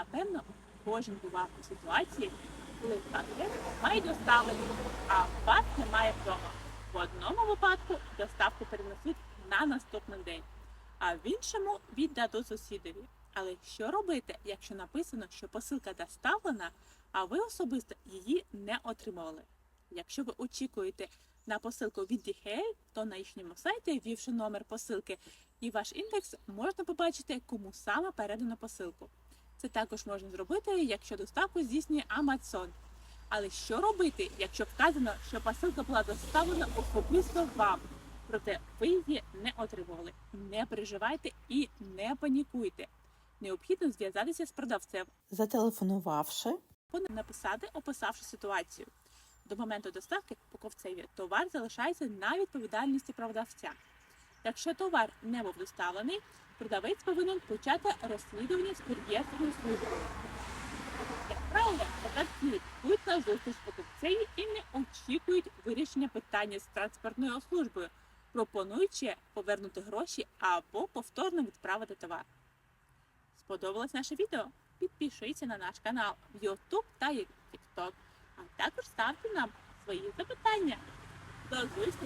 Напевно, кожен бував у ситуації, коли пакет має доставлення, а у вас немає вдома. В одному випадку доставку перенесуть на наступний день, а в іншому віддадуть сусідові. Але що робити, якщо написано, що посилка доставлена, а ви особисто її не отримали? Якщо ви очікуєте на посилку від DHL, то на їхньому сайті, ввівши номер посилки і ваш індекс, можна побачити, кому саме передано посилку. Це також можна зробити, якщо доставку здійснює Amazon. Але що робити, якщо вказано, що посилка була доставлена особисто вам, проте ви її не отримували? Не переживайте і не панікуйте. Необхідно зв'язатися з продавцем Зателефонувавши, написати, описавши ситуацію. До моменту доставки покупцеві товар залишається на відповідальності продавця. Якщо товар не був доставлений, продавець повинен почати розслідування з кур'єрською службою. Як правило, продавці йдуть на зустріч покупцеві і не очікують вирішення питання з транспортною службою, пропонуючи повернути гроші або повторно відправити товар. Сподобалось наше відео? Підпишіться на наш канал в YouTube та TikTok, а також ставте нам свої запитання. До зустрічі!